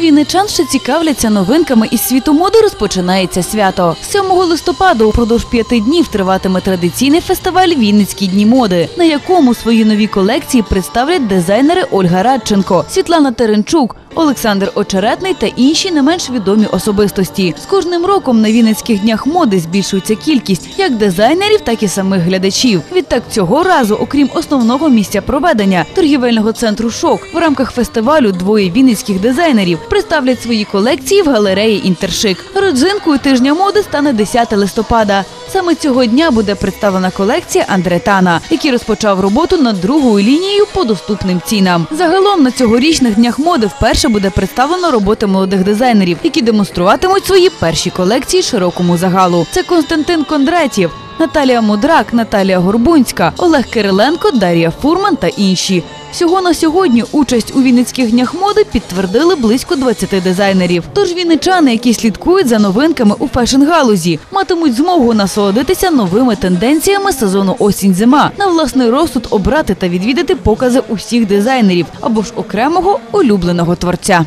Для вінничан, що цікавляться новинками із світу моди, розпочинається свято. 7 листопада упродовж п'яти днів триватиме традиційний фестиваль Вінницькі дні моди, на якому свої нові колекції представлять дизайнери Ольга Радченко, Світлана Теренчук. Олександр Очеретний та інші не менш відомі особистості. З кожним роком на Вінницьких днях моди збільшується кількість як дизайнерів, так і самих глядачів. Відтак цього разу, окрім основного місця проведення торгівельного центру Шок, в рамках фестивалю двоє вінницьких дизайнерів представлять свої колекції в галереї Інтершик. Родзинкою тижня моди стане 10 листопада. Саме цього дня буде представлена колекція Андретана, який розпочав роботу над другою лінією по доступним цінам. Загалом на цьогорічних днях моди вперше буде представлено роботи молодих дизайнерів, які демонструватимуть свої перші колекції широкому загалу. Це Константин Кондратів. Наталія Мудрак, Наталія Горбунська, Олег Кириленко, Дар'я Фурман та інші. Всього на сьогодні участь у Вінницьких днях моди підтвердили близько 20 дизайнерів. Тож вінничани, які слідкують за новинками у фешн-галузі, матимуть змогу насолодитися новими тенденціями сезону осінь-зима, на власний розсуд обрати та відвідати покази усіх дизайнерів або ж окремого улюбленого творця.